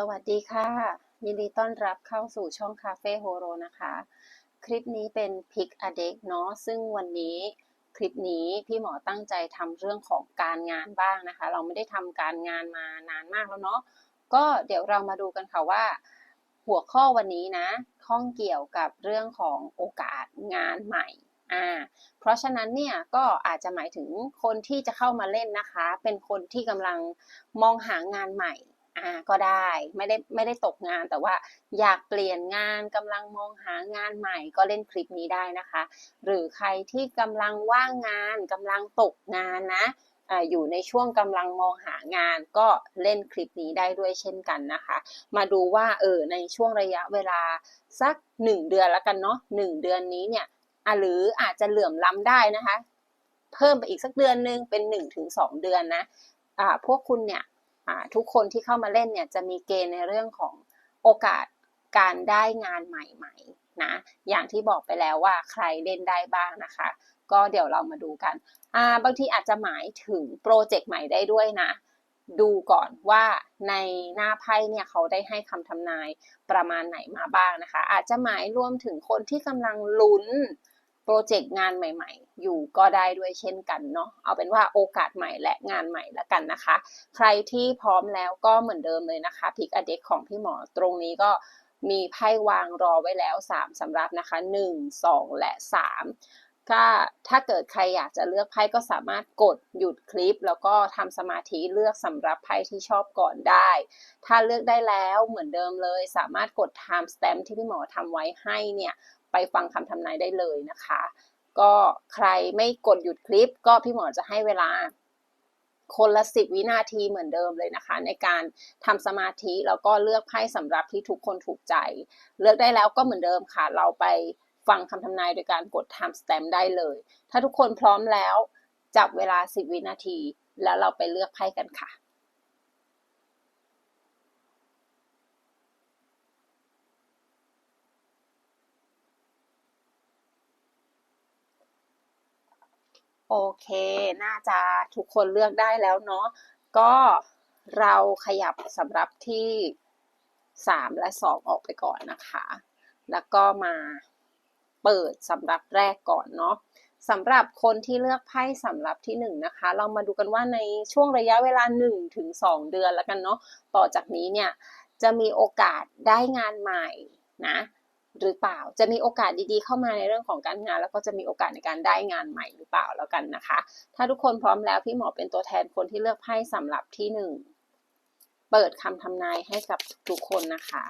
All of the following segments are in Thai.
สวัสดีค่ะ ยินดีต้อนรับเข้าสู่ช่องคาเฟ่โฮโรนะคะ คลิปนี้เป็นพิกอเด็กเนาะซึ่งวันนี้คลิปนี้พี่หมอตั้งใจทำเรื่องของการงานบ้างนะคะ เราไม่ได้ทำการงานมานานมากแล้วเนาะก็เดี๋ยวเรามาดูกันค่ะว่า หัวข้อวันนี้นะข้องเกี่ยวกับเรื่องของโอกาสงานใหม่อ่าเพราะฉะนั้นเนี่ยก็อาจจะหมายถึงคนที่จะเข้ามาเล่นนะคะ เป็นคนที่กำลังมองหางานใหม่ อ่าก็ได้ไม่ได้ไม่ได้ตกงานแต่ว่าอยากเปลี่ยนงานกำลังมองหางานใหม่ก็เล่นคลิปนี้ได้นะคะ หรือใครที่กำลังว่างงานกำลังตกงานนะอยู่ในช่วงกำลังมองหางานก็เล่นคลิปนี้ได้ด้วยเช่นกันนะคะ มาดูว่าเออในช่วงระยะเวลาสัก 1 เดือนแล้วกันเนาะหเดือนนี้เนี่ยหรืออาจจะเหลื่อมล้ำได้นะคะ เพิ่มไปอีกสักเดือนนึงเป็น 1-2 เดือนนะอ่าพวกคุณเนี่ย ทุกคนที่เข้ามาเล่นเนี่ยจะมีเกณฑ์ในเรื่องของโอกาสการได้งานใหม่ๆนะอย่างที่บอกไปแล้วว่าใครเล่นได้บ้างนะคะ ก็เดี๋ยวเรามาดูกันบางทีอาจจะหมายถึงโปรเจกต์ใหม่ได้ด้วยนะ ดูก่อนว่าในหน้าไพ่เนี่ยเขาได้ให้คำทำนายประมาณไหนมาบ้างนะคะ อาจจะหมายรวมถึงคนที่กำลังลุ้น โปรเจกต์งานใหม่ ๆ อยู่ก็ได้ด้วยเช่นกันเนาะเอาเป็นว่าโอกาสใหม่และงานใหม่ละกันนะคะ ใครที่พร้อมแล้วก็เหมือนเดิมเลยนะคะพิกอเด็กของพี่หมอตรงนี้ก็มีไพ่วางรอไว้แล้ว 3สำรับนะคะ 1 2 และ 3 ก็ถ้าเกิดใครอยากจะเลือกไพ่ก็สามารถกดหยุดคลิป แล้วก็ทำสมาธิเลือกสำรับไพ่ที่ชอบก่อนได้ ถ้าเลือกได้แล้วเหมือนเดิมเลย สามารถกด time stamp ที่พี่หมอทำไว้ให้เนี่ย ไปฟังคำทำนายได้เลยนะคะ ก็ใครไม่กดหยุดคลิป ก็พี่หมอจะให้เวลาคนละสิบวินาทีเหมือนเดิมเลยนะคะ ในการทำสมาธิแล้วก็เลือกไพ่สำหรับที่ทุกคนถูกใจ เลือกได้แล้วก็เหมือนเดิมค่ะ เราไปฟังคำทำนายโดยการกด time stamp ได้เลย ถ้าทุกคนพร้อมแล้ว จับเวลา 10 วินาที แล้วเราไปเลือกไพ่กันค่ะ โอเค น่าจะทุกคนเลือกได้แล้วเนาะ ก็เราขยับสำหรับที่ 3 และ 2 ออกไปก่อนนะคะ แล้วก็มาเปิดสำหรับแรกก่อนเนาะสำหรับคนที่เลือกไพ่สำหรับที่ 1นนะคะ เรามาดูกันว่าในช่วงระยะเวลา 1-2 เดือนแล้วกันเนาะ ต่อจากนี้เนี่ยจะมีโอกาสได้งานใหม่นะ หรือเปล่า จะมีโอกาสดีๆเข้ามาในเรื่องของการงาน แล้วก็จะมีโอกาสในการได้งานใหม่หรือเปล่าแล้วกันนะคะ ถ้าทุกคนพร้อมแล้วพี่หมอเป็นตัวแทนคนที่เลือกไพ่สำหรับที่หนึ่งเปิดคำทำนายให้กับทุกคนนะคะ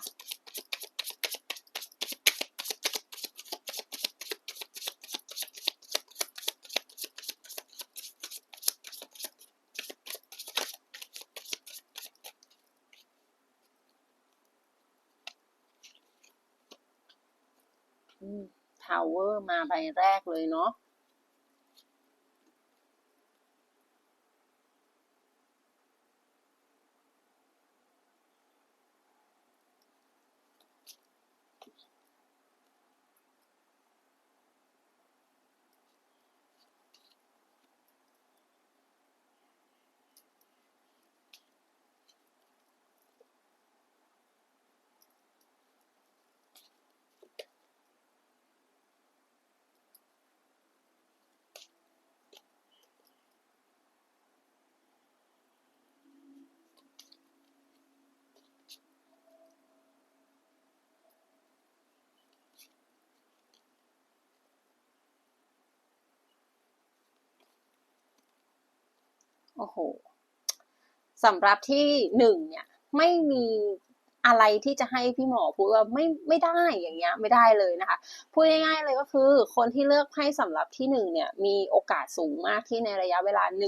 ทาวเวอร์มาใบแรกเลยเนาะ โอ้โหสำหรับที่หนึ่งเนี่ยไม่มีอะไรที่จะให้พี่หมอพูดว่าไม่ไม่ได้อย่างเงี้ยไม่ได้เลยนะคะพูดง่ายๆเลยก็คือ คนที่เลือกให้สำหรับที่หนึ่งเนี่ยมีโอกาสสูงมากที่ในระยะเวลา1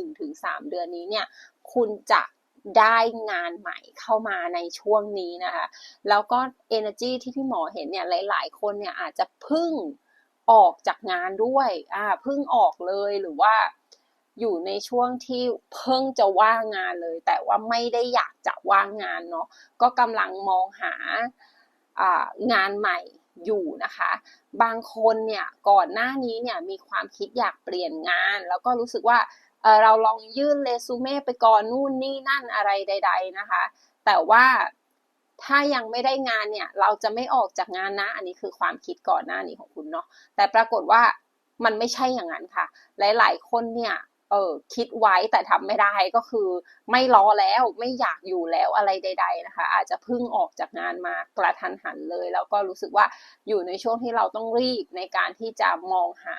มเดือนนี้เนี่ยคุณจะได้งานใหม่เข้ามาในช่วงนี้นะคะ แล้วก็ energy ที่พี่หมอเห็นเนี่ยหลาย ๆ คนเนี่ยอาจจะพึ่งออกจากงานด้วยอ่าพึ่งออกเลยหรือว่า อยู่ในช่วงที่เพิ่งจะว่างงานเลย แต่ว่าไม่ได้อยากจะว่างงานเนาะก็กำลังมองหางานใหม่อยู่นะคะ บางคนเนี่ยก่อนหน้านี้เนี่ยมีความคิดอยากเปลี่ยนงาน แล้วก็รู้สึกว่าเราลองยื่นเรซูเม่ไปก่อนนู่นนี่นั่นอะไรใด ๆนะคะ แต่ว่าถ้ายังไม่ได้งานเนี่ยเราจะไม่ออกจากงานนะ อันนี้คือความคิดก่อนหน้านี้ของคุณเนาะแต่ปรากฏว่ามันไม่ใช่อย่างนั้นค่ะ หลาย ๆ คนเนี่ย เออคิดไว้แต่ทำไม่ได้ก็คือ ไม่รอแล้วไม่อยากอยู่แล้วอะไรใด ๆนะคะ อาจจะเพิ่งออกจากงานมากระทันหันเลย แล้วก็รู้สึกว่าอยู่ในช่วงที่เราต้องรีบในการที่จะมองหา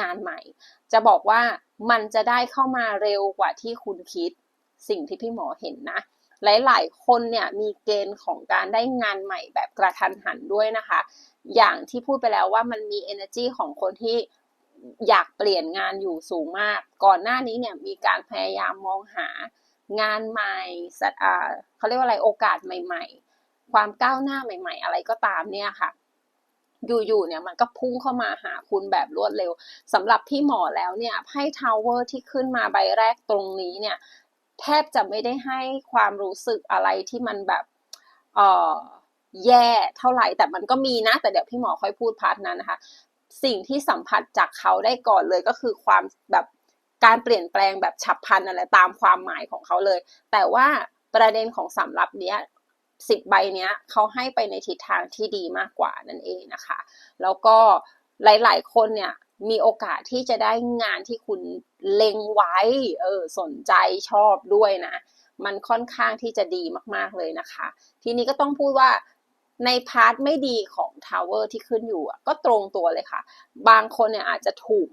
งานใหม่ จะบอกว่ามันจะได้เข้ามาเร็วกว่าที่คุณคิด สิ่งที่พี่หมอเห็นนะ หลายๆ คนเนี่ยมีเกณฑ์ของการได้งานใหม่แบบกระทันหันด้วยนะคะ อย่างที่พูดไปแล้วว่ามันมี energy ของคนที่ อยากเปลี่ยนงานอยู่สูงมาก ก่อนหน้านี้เนี่ยมีการพยายามมองหางานใหม่สัตเขาเรียกว่าอะไรโอกาสใหม่ ๆ ความก้าวหน้าใหม่ ๆ อะไรก็ตามเนี่ยค่ะ อยู่ๆเนี่ยมันก็พุ่งเข้ามาหาคุณแบบรวดเร็วสำหรับพี่หมอแล้วเนี่ยไพ่ทาวเวอร์ที่ขึ้นมาใบแรกตรงนี้เนี่ย แทบจะไม่ได้ให้ความรู้สึกอะไรที่มันแบบเออแย่เท่าไหร่แต่มันก็มีนะ แต่เดี๋ยวพี่หมอค่อยพูดพาร์ทนั้นนะคะ สิ่งที่สัมผัสจากเขาได้ก่อนเลยก็คือความแบบการเปลี่ยนแปลงแบบฉับพลันอะไรตามความหมายของเขาเลย แต่ว่าประเด็นของสำรับเนี้ยสิบใบเนี้ยเขาให้ไปในทิศทางที่ดีมากกว่านั่นเองนะคะ แล้วก็หลาย ๆ คนเนี่ยมีโอกาสที่จะได้งานที่คุณเล็งไว้เออสนใจชอบด้วยนะ มันค่อนข้างที่จะดีมากๆเลยนะคะ ทีนี้ก็ต้องพูดว่า ในพาร์ทไม่ดีของทาวเวอร์ที่ขึ้นอยู่ก็ตรงตัวเลยค่ะ บางคนเนี่ยอาจจะถูก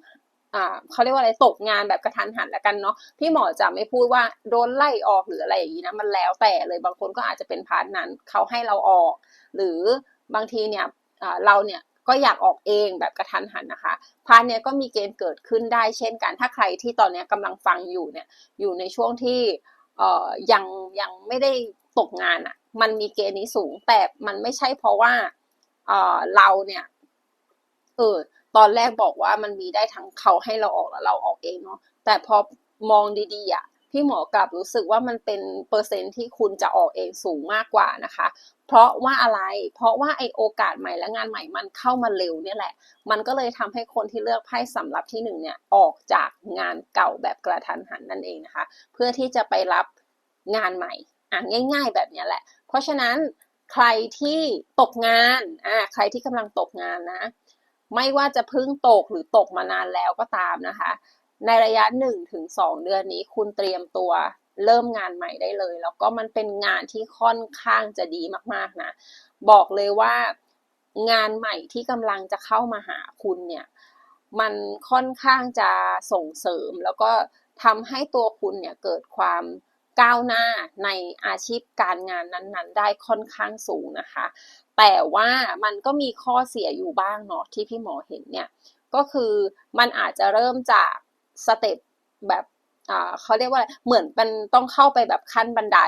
เขาเรียกว่าอะไรตกงานแบบกระทันหันแล้วกันเนาะพี่หมอจะไม่พูดว่าโดนไล่ออกหรืออะไรอย่างนี้นะมันแล้วแต่เลยบางคนก็อาจจะเป็นพาร์ทนั้นเขาให้เราออก หรือบางทีเนี่ยเราเนี่ยก็อยากออกเองแบบกระทันหันนะคะ พาร์ทเนี้ยก็มีเกณฑ์เกิดขึ้นได้เช่นกัน ถ้าใครที่ตอนนี้กำลังฟังอยู่เนี่ยอยู่ในช่วงที่ยังยังไม่ได้ตกงานอะ มันมีเกณฑ์นี้สูง แต่มันไม่ใช่เพราะว่าเอ่อเราเนี่ย เออ ตอนแรกบอกว่ามันมีได้ทั้งเขาให้เราออกแล้วเราออกเองเนาะ แต่พอมองดีๆอะ พี่หมอกลับรู้สึกว่ามันเป็นเปอร์เซ็นที่คุณจะออกเองสูงมากกว่านะคะ เพราะว่าอะไร เพราะว่าไอโอกาสใหม่และงานใหม่มันเข้ามาเร็วเนี่ยแหละ มันก็เลยทำให้คนที่เลือกไพ่สำหรับที่หนึ่งเนี่ย ออกจากงานเก่าแบบกระทันหันนั่นเองนะคะ เพื่อที่จะไปรับงานใหม่อะง่าย ๆ แบบนี้แหละ เพราะฉะนั้นใครที่ตกงานอ่าใครที่กำลังตกงานนะ ไม่ว่าจะพึ่งตกหรือตกมานานแล้วก็ตามนะคะ ในระยะ1ถึง2เดือนนี้คุณเตรียมตัวเริ่มงานใหม่ได้เลย แล้วก็มันเป็นงานที่ค่อนข้างจะดีมากๆนะ บอกเลยว่างานใหม่ที่กำลังจะเข้ามาหาคุณเนี่ย มันค่อนข้างจะส่งเสริมแล้วก็ทำให้ตัวคุณเนี่ยเกิดความ ก้าวหน้าในอาชีพการงานนั้นๆ ได้ค่อนข้างสูงนะคะ แต่ว่ามันก็มีข้อเสียอยู่บ้างเนาะที่พี่หมอเห็นเนี่ย ก็คือมันอาจจะเริ่มจากสเต็ปแบบเขาเรียกว่าเหมือนเป็นต้องเข้าไปแบบขั้นบันได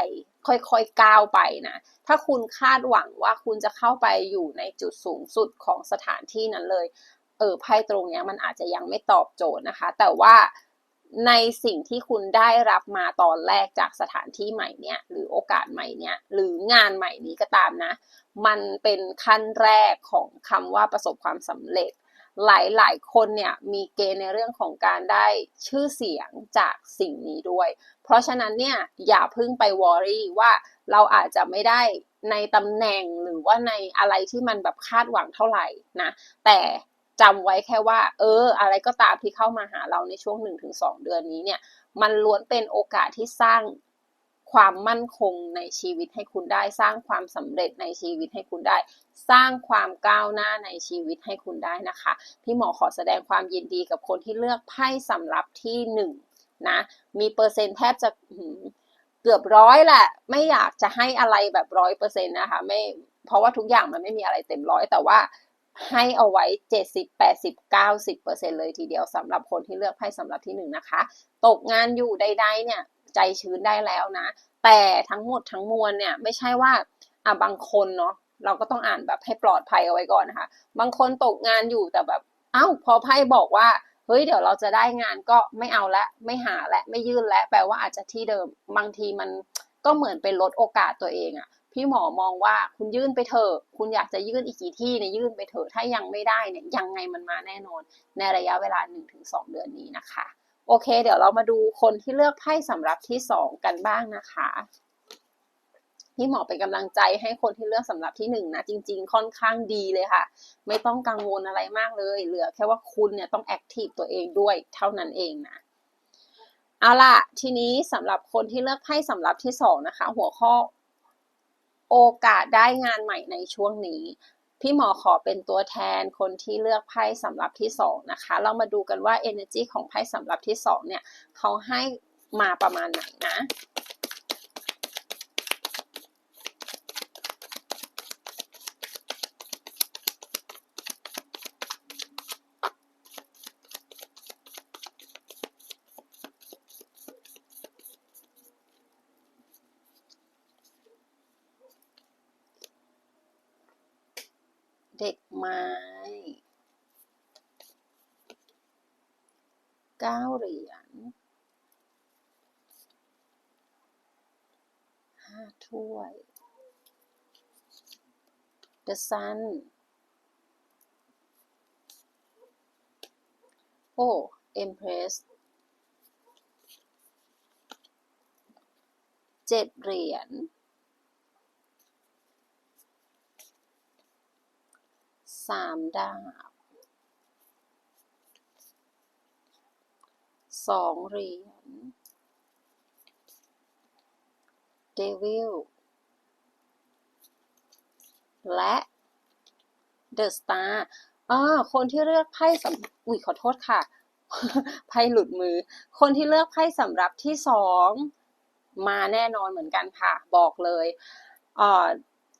ค่อยๆก้าวไปนะถ้าคุณคาดหวังว่าคุณจะเข้าไปอยู่ในจุดสูงสุดของสถานที่นั้นเลย เออไพ่ตรงนี้มันอาจจะยังไม่ตอบโจทย์นะคะ แต่ว่า ในสิ่งที่คุณได้รับมาตอนแรกจากสถานที่ใหม่เนี่ย หรือโอกาสใหม่เนี่ย หรืองานใหม่นี้ก็ตามนะ มันเป็นขั้นแรกของคำว่าประสบความสำเร็จ หลายๆ คนเนี่ยมีเกณฑ์ในเรื่องของการได้ชื่อเสียงจากสิ่งนี้ด้วย เพราะฉะนั้นเนี่ยอย่าพึ่งไปวอรี่ว่าเราอาจจะไม่ได้ในตำแหน่งหรือว่าในอะไรที่มันแบบคาดหวังเท่าไหร่นะ แต่ จำไว้แค่ว่า เออ อะไรก็ตามที่เข้ามาหาเราในช่วง 1-2 เดือนนี้เนี่ย มันล้วนเป็นโอกาสที่สร้างความมั่นคงในชีวิตให้คุณได้ สร้างความสำเร็จในชีวิตให้คุณได้ สร้างความก้าวหน้าในชีวิตให้คุณได้นะคะ พี่หมอขอแสดงความยินดีกับคนที่เลือกไพ่สำหรับที่หนึ่งนะมีเปอร์เซ็นต์แทบจะเกือบร้อยแหละ ไม่อยากจะให้อะไรแบบร้อยเปอร์เซ็นต์นะคะไม่เพราะว่าทุกอย่างมันไม่มีอะไรเต็มร้อยแต่ว่า ให้เอาไว้เจ็ดสิบแปดสิบเก้าสิบเปอร์เซ็นเลยทีเดียวสำหรับคนที่เลือกไพ่สำหรับที่หนึ่งนะคะ ตกงานอยู่ใดๆเนี่ยใจชื้นได้แล้วนะ แต่ทั้งหมดทั้งมวลเนี่ยไม่ใช่ว่าอะบางคนเนาะเราก็ต้องอ่านแบบให้ปลอดภัยเอาไว้ก่อนนะคะ บางคนตกงานอยู่แต่แบบเอ้าพอไพ่บอกว่าเฮ้ยเดี๋ยวเราจะได้งานก็ไม่เอาละไม่หาละไม่ยื่นและแปลว่าอาจจะที่เดิมบางทีมันก็เหมือนเป็นลดโอกาสตัวเองอะ พี่หมอมองว่าคุณยื่นไปเถอะคุณอยากจะยื่นอีกกี่ที่เนี่ยยื่นไปเถอะถ้ายังไม่ได้เนี่ยยังไงมันมาแน่นอน ในระยะเวลา 1-2 เดือนนี้นะคะ โอเค เดี๋ยวเรามาดูคนที่เลือกไพ่สำหรับที่สองกันบ้างนะคะพี่หมอเป็นกำลังใจให้คนที่เลือกสำหรับที่หนึ่งนะจริง ๆ ค่อนข้างดีเลยค่ะ ไม่ต้องกังวลอะไรมากเลย เหลือแค่ว่าคุณเนี่ยต้องแอคทีฟตัวเองด้วยเท่านั้นเองนะเอาล่ะ ทีนี้สำหรับคนที่เลือกไพ่สำหรับที่สองนะคะ หัวข้อ โอกาสได้งานใหม่ในช่วงนี้ พี่หมอขอเป็นตัวแทนคนที่เลือกไพ่สำหรับที่สองนะคะ เรามาดูกันว่า energy ของไพ่สำหรับที่สองเนี่ยเขาให้มาประมาณไหนนะ เด็กไม้ เก้าเหรียญห้าถ้วย The Sun โอ้ Empress เจ็ดเหรียญ สามดาบสองเหรียญเดวิลและเดอะสตาร์อ่าคนที่เลือกไพ่สำอุ้ยขอโทษค่ะ ไพ่หลุดมือ คนที่เลือกไพ่สำหรับที่สองมาแน่นอนเหมือนกันค่ะ บอกเลยอ่า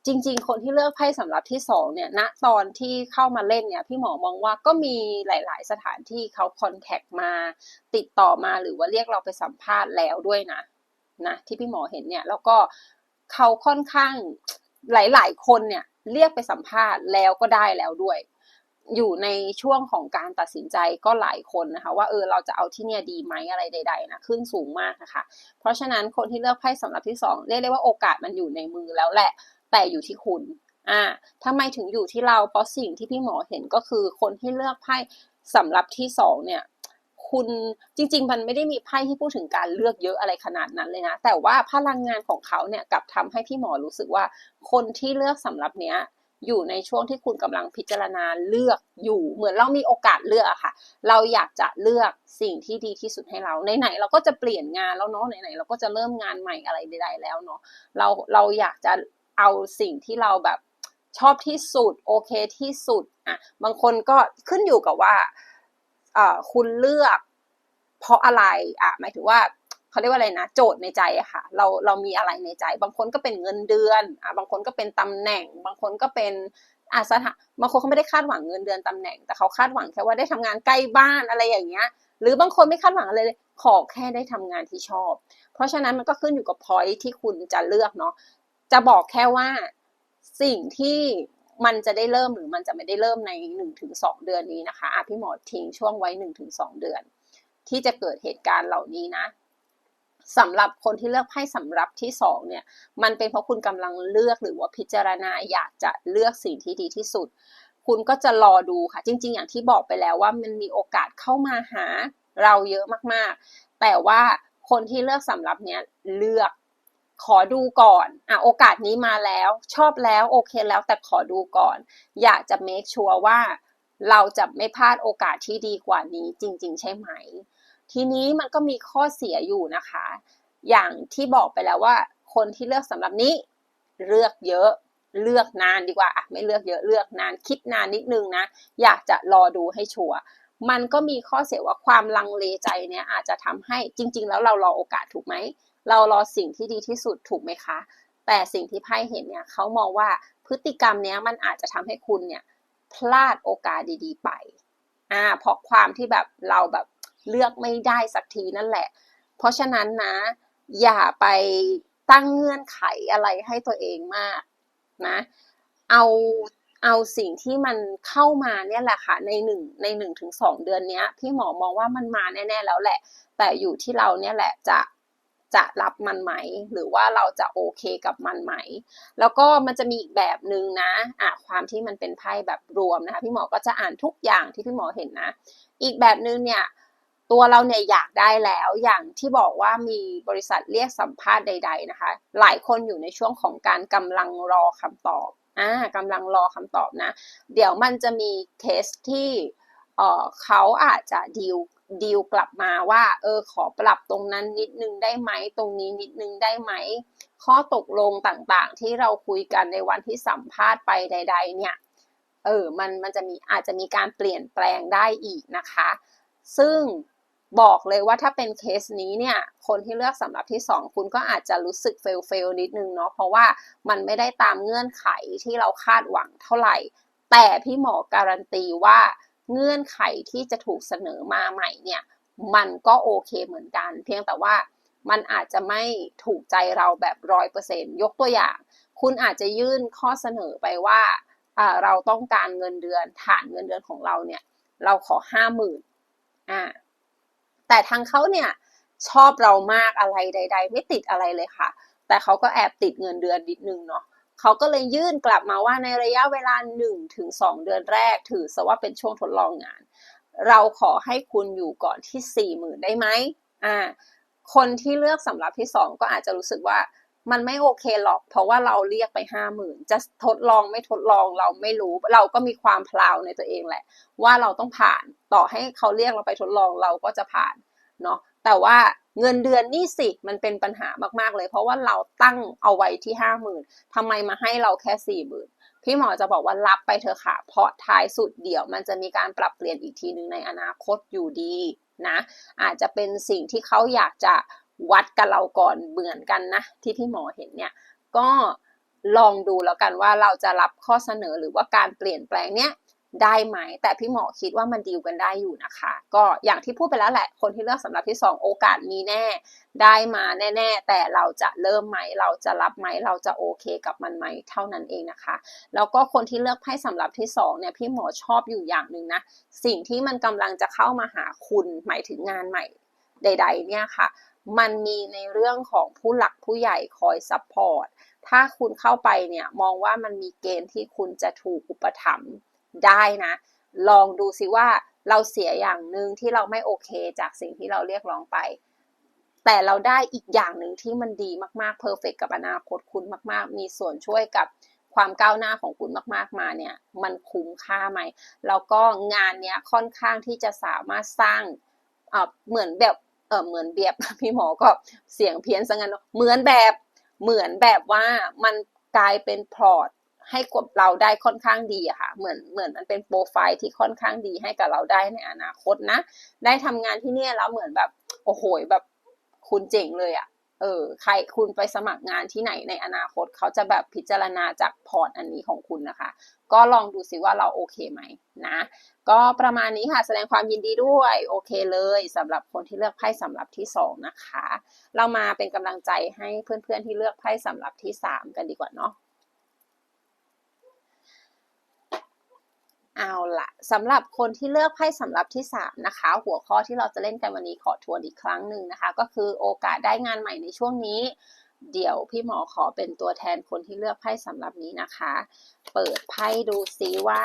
จริง ๆ คนที่เลือกไพ่สำหรับที่สองเนี่ยณตอนที่เข้ามาเล่นเนี่ย พี่หมอมองว่าก็มีหลาย ๆ สถานที่เขาคอนแทคมาติดต่อมาหรือว่าเรียกเราไปสัมภาษณ์แล้วด้วยนะนะที่พี่หมอเห็นเนี่ยแล้วก็เขาค่อนข้างหลาย ๆ คนเนี่ยเรียกไปสัมภาษณ์แล้วก็ได้แล้วด้วย อยู่ในช่วงของการตัดสินใจก็หลายคนนะคะ ว่าเออเราจะเอาที่เนี่ยดีไหมอะไรใด ๆ นะขึ้นสูงมากนะคะ เพราะฉะนั้นคนที่เลือกไพ่สำหรับที่สองเรียกได้ว่าโอกาสมันอยู่ในมือแล้วแหละ แต่อยู่ที่คุณ อ่าทำไมถึงอยู่ที่เรา เพราะสิ่งที่พี่หมอเห็นก็คือคนที่เลือกไพ่สำหรับที่สองเนี่ยคุณจริง ๆ มันไม่ได้มีไพ่ที่พูดถึงการเลือกเยอะอะไรขนาดนั้นเลยนะ แต่ว่าพลังงานของเขาเนี่ยกลับทำให้พี่หมอรู้สึกว่า คนที่เลือกสำหรับเนี้ยอยู่ในช่วงที่คุณกำลังพิจารณาเลือกอยู่เหมือนเรามีโอกาสเลือกอะค่ะ เราอยากจะเลือกสิ่งที่ดีที่สุดให้เราไหนๆเราก็จะเปลี่ยนงานแล้วเนาะไหนๆเราก็จะเริ่มงานใหม่อะไรใดๆแล้วเนาะเราเราอยากจะ เอาสิ่งที่เราแบบชอบที่สุด โอเคที่สุดอะบางคนก็ขึ้นอยู่กับว่าคุณเลือกเพราะอะไรอะหมายถึงว่าเขาเรียกว่าอะไรนะ โจทย์ในใจอะค่ะ เราเรามีอะไรในใจ บางคนก็เป็นเงินเดือนอะบางคนก็เป็นตำแหน่ง บางคนก็เป็นอาสถานบางคนเขาไม่ได้คาดหวังเงินเดือนตำแหน่ง แต่เขาคาดหวังแค่ว่าได้ทำงานใกล้บ้านอะไรอย่างเงี้ย หรือบางคนไม่คาดหวังอะไรเลยขอแค่ได้ทำงานที่ชอบ เพราะฉะนั้นมันก็ขึ้นอยู่กับพอยที่คุณจะเลือกเนาะ จะบอกแค่ว่าสิ่งที่มันจะได้เริ่มหรือมันจะไม่ได้เริ่มในหนึ่งถึงสองเดือนนี้นะคะอะพี่หมอทิ้งช่วงไว้หนึ่งถึงสองเดือน ที่จะเกิดเหตุการณ์เหล่านี้นะสำหรับคนที่เลือกไพ่สำหรับที่สองเนี่ย มันเป็นเพราะคุณกำลังเลือกหรือว่าพิจารณาอยากจะเลือกสิ่งที่ดีที่สุด คุณก็จะรอดูค่ะ จริง ๆ อย่างที่บอกไปแล้วว่ามันมีโอกาสเข้ามาหาเราเยอะมากๆ แต่ว่าคนที่เลือกสำหรับเนี้ยเลือก ขอดูก่อนอะโอกาสนี้มาแล้ว ชอบแล้วโอเคแล้วแต่ขอดูก่อน อยากจะ make sure ว่าเราจะไม่พลาดโอกาสที่ดีกว่านี้จริง ๆ ใช่ไหม ทีนี้มันก็มีข้อเสียอยู่นะคะ อย่างที่บอกไปแล้วว่า คนที่เลือกสำหรับนี้เลือกเยอะเลือกนานดีกว่าอะไม่เลือกเยอะเลือกนานคิดนานนิดนึงนะ อยากจะรอดูให้ชัวร์มันก็มีข้อเสียว่าความลังเลใจเนี่ยอาจจะทำให้จริง ๆ แล้วเรารอโอกาสถูกไหม เรารอสิ่งที่ดีที่สุดถูกไหมคะ แต่สิ่งที่ไพ่เห็นเนี่ยเขามองว่าพฤติกรรมเนี้ยมันอาจจะทำให้คุณเนี่ยพลาดโอกาสดีๆ ไปอ่าเพราะความที่แบบเราแบบเลือกไม่ได้สักทีนั่นแหละ เพราะฉะนั้นนะ อย่าไปตั้งเงื่อนไขอะไรให้ตัวเองมากนะเอาเอาสิ่งที่มันเข้ามาเนี่ยแหละค่ะในหนึ่งในหนึ่งถึงสองเดือนเนี้ย พี่หมอมองว่ามันมาแน่ๆแล้วแหละ แต่อยู่ที่เราเนี่ยแหละจะ จะรับมันไหม หรือว่าเราจะโอเคกับมันไหม แล้วก็มันจะมีอีกแบบหนึ่งนะอะความที่มันเป็นไพ่แบบรวมนะคะ พี่หมอก็จะอ่านทุกอย่างที่พี่หมอเห็นนะ อีกแบบหนึ่งเนี่ย ตัวเราเนี่ยอยากได้แล้วอย่างที่บอกว่ามีบริษัทเรียกสัมภาษณ์ใด ๆนะคะ หลายคนอยู่ในช่วงของการกำลังรอคำตอบอ่ากำลังรอคำตอบนะ เดี๋ยวมันจะมีเคสที่เออเขาอาจจะดีล ดีลกลับมาว่า เออขอปรับตรงนั้นนิดนึงได้ไหมตรงนี้นิดนึงได้ไหม ข้อตกลงต่างๆ ที่เราคุยกันในวันที่สัมภาษณ์ไปใด ๆ เนี่ย เออมันมันจะมีอาจจะมีการเปลี่ยนแปลงได้อีกนะคะ ซึ่งบอกเลยว่าถ้าเป็นเคสนี้เนี่ย คนที่เลือกสำหรับที่ 2 คุณก็อาจจะรู้สึกเฟลเฟลนิดนึงเนาะเพราะว่ามันไม่ได้ตามเงื่อนไขที่เราคาดหวังเท่าไหร่ แต่พี่หมอการันตีว่า เงื่อนไขที่จะถูกเสนอมาใหม่เนี่ยมันก็โอเคเหมือนกัน เพียงแต่ว่ามันอาจจะไม่ถูกใจเราแบบร้อยเปอร์เซ็นยกตัวอย่าง คุณอาจจะยื่นข้อเสนอไปว่าเราต้องการเงินเดือนฐานเงินเดือนของเราเนี่ย เราขอห้าหมื่นอ่าแต่ทางเขาเนี่ยชอบเรามากอะไรใด ๆ ไม่ติดอะไรเลยค่ะ แต่เขาก็แอบติดเงินเดือนนิดนึงเนาะ เขาก็เลยยื่นกลับมาว่าในระยะเวลา1ถึง2เดือนแรก ถือซะว่าเป็นช่วงทดลองงาน เราขอให้คุณอยู่ก่อนที่ 4 0,000 ได้ไหมอ่าคนที่เลือกสำหรับที่ 2 ก็อาจจะรู้สึกว่ามันไม่โอเคหรอก เพราะว่าเราเรียกไปห้าหมื่นจะทดลองไม่ทดลองเราไม่รู้ เราก็มีความพลาวในตัวเองแหละ ว่าเราต้องผ่านต่อให้เขาเรียกเราไปทดลองเราก็จะผ่านเนาะ แต่ว่าเงินเดือนนี่สิมันเป็นปัญหามากๆเลย เพราะว่าเราตั้งเอาไว้ที่ห้าหมื่นทำไมมาให้เราแค่สี่หมื่นพี่หมอจะบอกว่ารับไปเถอะค่ะ เพราะท้ายสุดเดี๋ยวมันจะมีการปรับเปลี่ยนอีกทีหนึ่งในอนาคตอยู่ดีนะอาจจะเป็นสิ่งที่เขาอยากจะวัดกับเราก่อนเหมือนกันนะ ที่พี่หมอเห็นเนี่ยก็ลองดูแล้วกันว่าเราจะรับข้อเสนอหรือว่าการเปลี่ยนแปลงเนี้ย ได้ไหม แต่พี่หมอคิดว่ามันดีลกันได้อยู่นะคะ ก็อย่างที่พูดไปแล้วแหละ คนที่เลือกสำหรับที่ 2 โอกาสมีแน่ ได้มาแน่ ๆ แต่เราจะเริ่มไหม เราจะรับไหม เราจะโอเคกับมันไหม เท่านั้นเองนะคะ แล้วก็คนที่เลือกไพ่สำหรับที่2เนี่ยพี่หมอชอบอยู่อย่างหนึ่งนะ สิ่งที่มันกำลังจะเข้ามาหาคุณหมายถึงงานใหม่ใด ๆ เนี่ยค่ะ มันมีในเรื่องของผู้หลักผู้ใหญ่คอยซัพพอร์ต ถ้าคุณเข้าไปเนี่ยมองว่ามันมีเกณฑ์ที่คุณจะถูกอุปถัมภ์ ได้นะ ลองดูซิว่าเราเสียอย่างหนึ่งที่เราไม่โอเคจากสิ่งที่เราเรียกร้องไป แต่เราได้อีกอย่างหนึ่งที่มันดีมากๆเพอร์เฟกกับอนาคตคุณมากๆ มีส่วนช่วยกับความก้าวหน้าของคุณมากๆมาเนี่ย มันคุ้มค่าไหม แล้วก็งานเนี้ยค่อนข้างที่จะสามารถสร้างเเหมือนแบบเออเหมือนเบียบพี่หมอก็เสียงเพี้ยนซะงั้นเหมือนแบบเหมือนแบบว่ามันกลายเป็นพอร์ต ให้กับเราได้ค่อนข้างดีอะค่ะ เหมือนเหมือนมันเป็นโปรไฟล์ที่ค่อนข้างดีให้กับเราได้ในอนาคตนะ ได้ทำงานที่นี่แล้วเหมือนแบบ โอ้โหแบบคุณเจ๋งเลยอะเออใครคุณไปสมัครงานที่ไหนในอนาคตเขาจะแบบพิจารณาจากพอร์ตอันนี้ของคุณนะคะ ก็ลองดูสิว่าเราโอเคไหมนะ ก็ประมาณนี้ค่ะแสดงความยินดีด้วยโอเคเลยสำหรับคนที่เลือกไพ่สำหรับที่ 2 นะคะ เรามาเป็นกำลังใจให้เพื่อนๆที่เลือกไพ่สำหรับที่ 3 กันดีกว่าเนาะ เอาละสำหรับคนที่เลือกไพ่สำหรับที่3นะคะ หัวข้อที่เราจะเล่นกันวันนี้ขอทวนอีกครั้งหนึ่งนะคะ ก็คือโอกาสได้งานใหม่ในช่วงนี้ เดี๋ยวพี่หมอขอเป็นตัวแทนคนที่เลือกไพ่สำหรับนี้นะคะ เปิดไพ่ดูซิว่า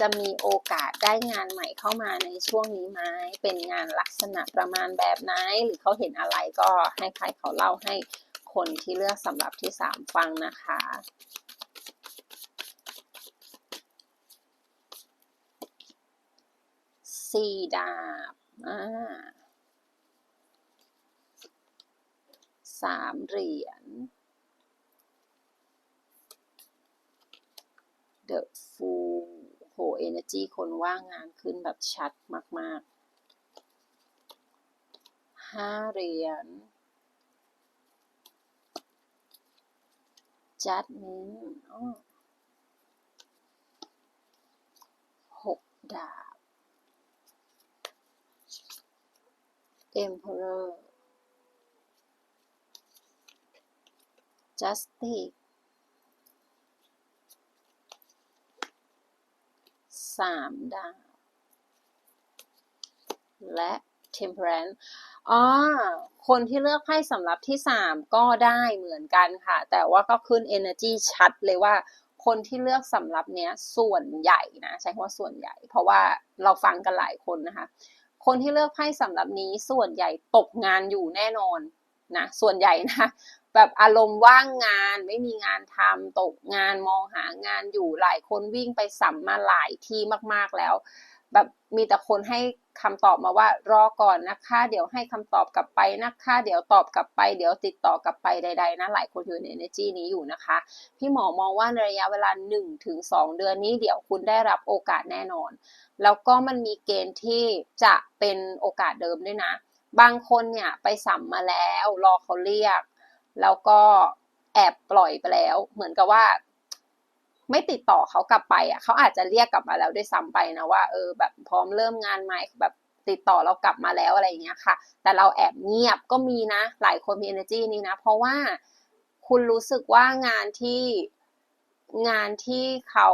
จะมีโอกาสได้งานใหม่เข้ามาในช่วงนี้ไหมเป็นงานลักษณะประมาณแบบไหน หรือเขาเห็นอะไรก็ให้ใครเขาเล่าให้คนที่เลือกสำหรับที่ 3 ฟังนะคะ สี่ดาบสามเหรียญ The Fool โห Energy คนว่างงานขึ้นแบบชัดมาก ๆ ห้าเหรียญจัดนี้หกดาบ Emperor Justice สามดาว และ Temperance อ๋อ คนที่เลือกไพ่สำหรับที่สามก็ได้เหมือนกันค่ะ แต่ว่าก็ขึ้น Energy ชัดเลยว่าคนที่เลือกสำหรับเนี้ยส่วนใหญ่นะ ใช้คำว่าส่วนใหญ่ เพราะว่าเราฟังกันหลายคนนะคะ คนที่เลือกไพ่สำหรับนี้ส่วนใหญ่ตกงานอยู่แน่นอนนะส่วนใหญ่นะแบบอารมณ์ว่างงานไม่มีงานทำตกงานมองหางานอยู่หลายคนวิ่งไปสัมมาหลายที่มากๆแล้ว แบบมีแต่คนให้คำตอบมาว่ารอก่อนนะคะ เดี๋ยวให้คำตอบกลับไปนะคะ เดี๋ยวตอบกลับไป เดี๋ยวติดต่อกลับไปใด ๆนะหลายคนอยู่ใน energy นี้อยู่นะคะ พี่หมอมองว่าในระยะเวลา 1-2 เดือนนี้เดี๋ยวคุณได้รับโอกาสแน่นอน แล้วก็มันมีเกณฑ์ที่จะเป็นโอกาสเดิมด้วยนะ บางคนเนี่ยไปสัมมาแล้วรอเขาเรียก แล้วก็แอบปล่อยไปแล้ว เหมือนกับว่า ไม่ติดต่อเขากลับไปอะเขาอาจจะเรียกกลับมาแล้วด้วยซ้ำไปนะว่าเออแบบพร้อมเริ่มงานไหมแบบติดต่อเรากลับมาแล้วอะไรอย่างเงี้ยค่ะ แต่เราแอบเงียบก็มีนะ หลายคนมี energy นี้นะ เพราะว่าคุณรู้สึกว่างานที่งานที่เขา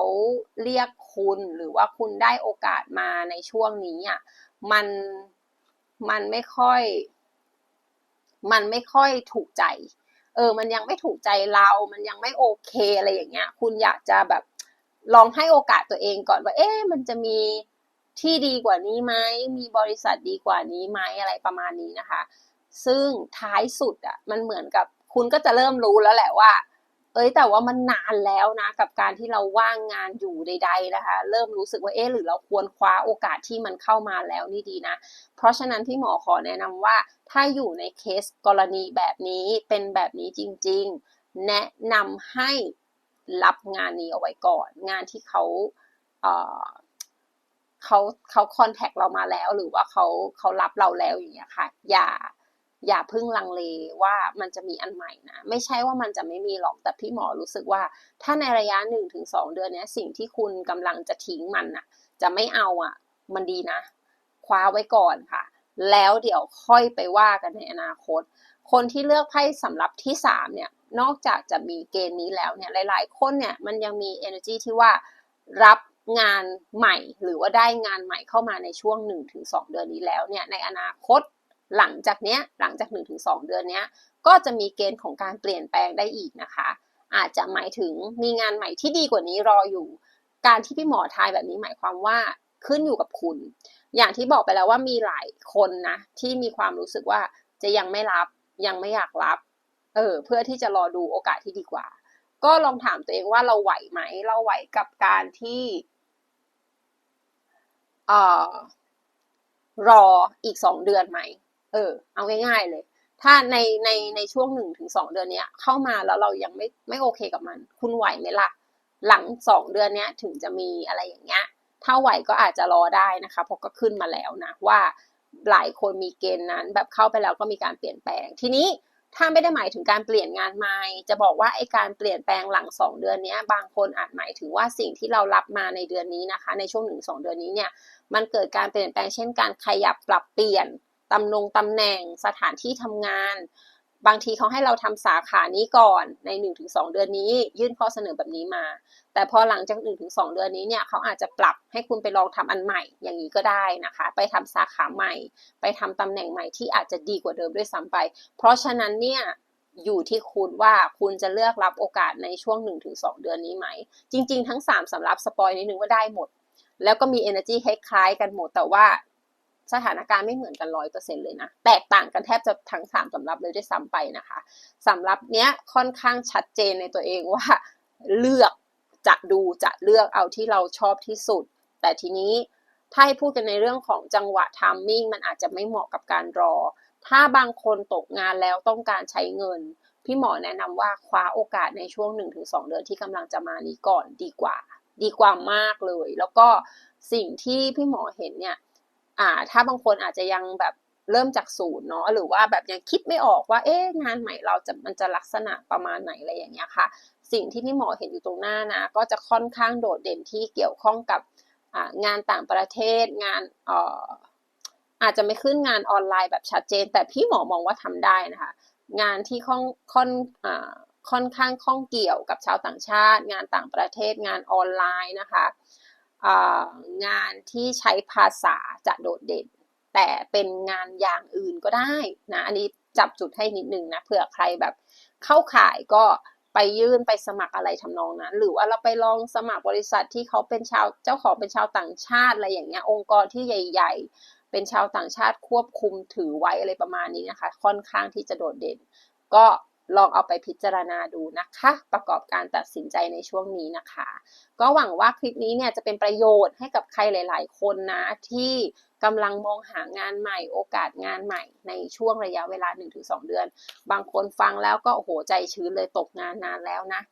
เรียกคุณหรือว่าคุณได้โอกาสมาในช่วงนี้อะมันมันไม่ค่อย มันไม่ค่อยถูกใจ เออ มันยังไม่ถูกใจเรา มันยังไม่โอเคอะไรอย่างเงี้ย คุณอยากจะแบบลองให้โอกาสตัวเองก่อนว่า เอ๊ะ มันจะมีที่ดีกว่านี้ไหม มีบริษัทดีกว่านี้ไหมอะไรประมาณนี้นะคะ ซึ่งท้ายสุดอะ มันเหมือนกับคุณก็จะเริ่มรู้แล้วแหละว่า เอ้ยแต่ว่ามันนานแล้วนะ กับการที่เราว่างงานอยู่ใด ๆนะคะ เริ่มรู้สึกว่าเอ๊ะหรือเราควรคว้าโอกาสที่มันเข้ามาแล้วนี่ดีนะ เพราะฉะนั้นที่หมอขอแนะนำว่า ถ้าอยู่ในเคสกรณีแบบนี้เป็นแบบนี้จริง ๆ แนะนำให้รับงานนี้เอาไว้ก่อน งานที่เขาเอ่อเขาเขาคอนแทคเรามาแล้วหรือว่าเขาเขารับเราแล้วอย่างเงี้ยค่ะ อย่า อย่าพึ่งลังเลว่ามันจะมีอันใหม่นะ ไม่ใช่ว่ามันจะไม่มีหรอกแต่พี่หมอรู้สึกว่า ถ้าในระยะ1-2เดือนนี้สิ่งที่คุณกำลังจะทิ้งมันน่ะ จะไม่เอาอะ มันดีนะ คว้าไว้ก่อนค่ะ แล้วเดี๋ยวค่อยไปว่ากันในอนาคต คนที่เลือกไพ่สำหรับที่3เนี่ยนอกจากจะมีเกณฑ์นี้แล้วเนี่ยหลาย ๆ คนเนี่ยมันยังมี energy ที่ว่ารับงานใหม่หรือว่าได้งานใหม่เข้ามาในช่วง 1-2 เดือนนี้แล้วเนี่ยในอนาคต หลังจากเนี้ยหลังจาก 1-2 เดือนเนี้ยก็จะมีเกณฑ์ของการเปลี่ยนแปลงได้อีกนะคะ อาจจะหมายถึงมีงานใหม่ที่ดีกว่านี้รออยู่ การที่พี่หมอทายแบบนี้หมายความว่าขึ้นอยู่กับคุณ อย่างที่บอกไปแล้วว่ามีหลายคนนะที่มีความรู้สึกว่าจะยังไม่รับยังไม่อยากรับเออเพื่อที่จะรอดูโอกาสที่ดีกว่า ก็ลองถามตัวเองว่าเราไหวไหม เราไหวกับการที่เอ่อรออีกสองเดือนไหม เออ เอาง่ายๆเลย ถ้าในในในช่วงหนึ่งถึงสองเดือนเนี้ย เข้ามาแล้วเรายังไม่ไม่โอเคกับมัน คุณไหวไหมล่ะ หลังสองเดือนเนี้ยถึงจะมีอะไรอย่างเงี้ย ถ้าไหวก็อาจจะรอได้นะคะ เพราะก็ขึ้นมาแล้วนะว่าหลายคนมีเกณฑ์นั้น แบบเข้าไปแล้วก็มีการเปลี่ยนแปลง ทีนี้ถ้าไม่ได้หมายถึงการเปลี่ยนงานใหม่ จะบอกว่าไอ้การเปลี่ยนแปลงหลังสองเดือนนี้บางคนอาจหมายถึงว่าสิ่งที่เรารับมาในเดือนนี้นะคะ ในช่วงหนึ่งสองเดือนนี้เนี่ย มันเกิดการเปลี่ยนแปลงเช่นการขยับปรับเปลี่ยน ตำแหน่งตำแหน่งสถานที่ทำงาน บางทีเขาให้เราทำสาขานี้ก่อนใน 1-2 เดือนนี้ ยื่นข้อเสนอแบบนี้มา แต่พอหลังจาก 1-2 เดือนนี้เนี่ยเขาอาจจะปรับให้คุณไปลองทำอันใหม่อย่างนี้ก็ได้นะคะ ไปทำสาขาใหม่ ไปทำตำแหน่งใหม่ที่อาจจะดีกว่าเดิมด้วยซ้ำไป เพราะฉะนั้นเนี่ยอยู่ที่คุณว่าคุณจะเลือกรับโอกาสในช่วง 1-2 เดือนนี้ไหม จริง ๆ ทั้ง 3สำรับสปอยนิดนึงว่าได้หมด แล้วก็มี energy คล้ายๆกันหมดแต่ว่า สถานการณ์ไม่เหมือนกันร้อยเปอร์เซ็นเลยนะ แตกต่างกันแทบจะทั้งสามสำรับเลยด้วยซ้ำไปนะคะสำรับเนี้ยค่อนข้างชัดเจนในตัวเองว่าเลือกจะดูจะเลือกเอาที่เราชอบที่สุด แต่ทีนี้ถ้าให้พูดกันในเรื่องของจังหวะทามมิ่งมันอาจจะไม่เหมาะกับการรอ ถ้าบางคนตกงานแล้วต้องการใช้เงิน พี่หมอแนะนำว่าคว้าโอกาสในช่วง 1-2 เดือนที่กำลังจะมานี้ก่อนดีกว่า ดีกว่ามากเลย แล้วก็สิ่งที่พี่หมอเห็นเนี่ย อ่า ถ้าบางคนอาจจะยังแบบเริ่มจากศูนย์เนาะหรือว่าแบบยังคิดไม่ออกว่า เอ๊ะงานใหม่เราจะมันจะลักษณะประมาณไหนอะไรอย่างเงี้ยค่ะ สิ่งที่พี่หมอเห็นอยู่ตรงหน้านะ ก็จะค่อนข้างโดดเด่นที่เกี่ยวข้องกับงานต่างประเทศงานอ่ออาจจะไม่ขึ้นงานออนไลน์แบบชัดเจน แต่พี่หมอมองว่าทำได้นะคะ งานที่ค่อนค่อนอ่าค่อนข้างข้องเกี่ยวกับชาวต่างชาติ งานต่างประเทศงานออนไลน์นะคะ งานที่ใช้ภาษาจะโดดเด่น แต่เป็นงานอย่างอื่นก็ได้นะอันนี้จับจุดให้นิดนึงนะเผื่อใครแบบเข้าข่ายก็ไปยื่นไปสมัครอะไรทำนองนั้น หรือว่าเราไปลองสมัครบริษัทที่เขาเป็นชาวเจ้าของเป็นชาวต่างชาติอะไรอย่างเงี้ยองค์กรที่ใหญ่ ๆ เป็นชาวต่างชาติควบคุมถือไว้อะไรประมาณนี้นะคะ ค่อนข้างที่จะโดดเด่น ก็ ลองเอาไปพิจารณาดูนะคะ ประกอบการตัดสินใจในช่วงนี้นะคะ ก็หวังว่าคลิปนี้เนี่ยจะเป็นประโยชน์ให้กับใครหลาย ๆ คนนะที่กำลังมองหางานใหม่โอกาสงานใหม่ในช่วงระยะเวลา 1-2 เดือน บางคนฟังแล้วก็โอ้โหใจชื้นเลยตกงานนานแล้วนะ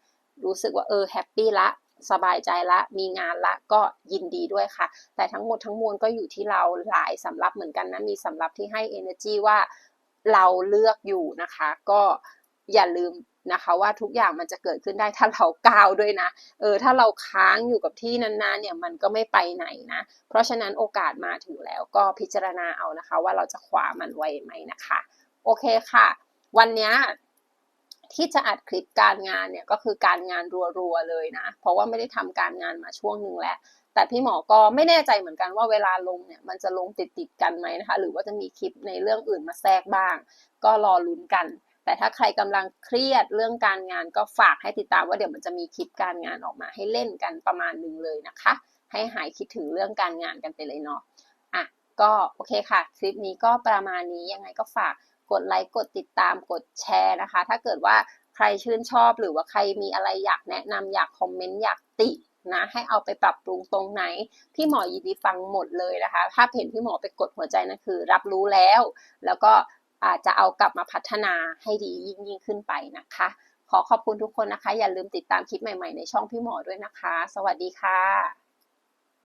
รู้สึกว่าเออแฮปปี้ละสบายใจละมีงานละก็ยินดีด้วยค่ะ แต่ทั้งหมดทั้งมวลก็อยู่ที่เราหลายสำรับเหมือนกันนะ มีสำรับที่ให้ energy ว่าเราเลือกอยู่นะคะ ก็ อย่าลืมนะคะว่าทุกอย่างมันจะเกิดขึ้นได้ถ้าเราก้าวด้วยนะเออถ้าเราค้างอยู่กับที่นานๆเนี่ยมันก็ไม่ไปไหนนะ เพราะฉะนั้นโอกาสมาถึงแล้วก็พิจารณาเอานะคะ ว่าเราจะคว้ามันไว้ไหมนะคะ โอเคค่ะ วันนี้ที่จะอัดคลิปการงานเนี่ยก็คือการงานรัวๆเลยนะ เพราะว่าไม่ได้ทำการงานมาช่วงหนึ่งแล้วแต่พี่หมอก็ไม่แน่ใจเหมือนกันว่าเวลาลงเนี่ยมันจะลงติดๆกันไหมนะคะ หรือว่าจะมีคลิปในเรื่องอื่นมาแทรกบ้าง ก็รอลุ้นกัน แต่ถ้าใครกำลังเครียดเรื่องการงานก็ฝากให้ติดตามว่าเดี๋ยวมันจะมีคลิปการงานออกมาให้เล่นกันประมาณหนึ่งเลยนะคะ ให้หายคิดถึงเรื่องการงานกันไปเลยเนาะอะก็โอเคค่ะ คลิปนี้ก็ประมาณนี้ยังไงก็ฝากกดไลค์กดติดตามกดแชร์นะคะ ถ้าเกิดว่าใครชื่นชอบหรือว่าใครมีอะไรอยากแนะนำอยากคอมเมนต์อยากตินะให้เอาไปปรับปรุงตรงไหน พี่หมอยินดีฟังหมดเลยนะคะ ถ้าเห็นพี่หมอไปกดหัวใจนั่นคือ รับรู้แล้ว แล้วก็ จะเอากลับมาพัฒนาให้ดียิ่งยิ่งขึ้นไปนะคะ ขอขอบคุณทุกคนนะคะ อย่าลืมติดตามคลิปใหม่ๆในช่องพี่หมอด้วยนะคะ สวัสดีค่ะ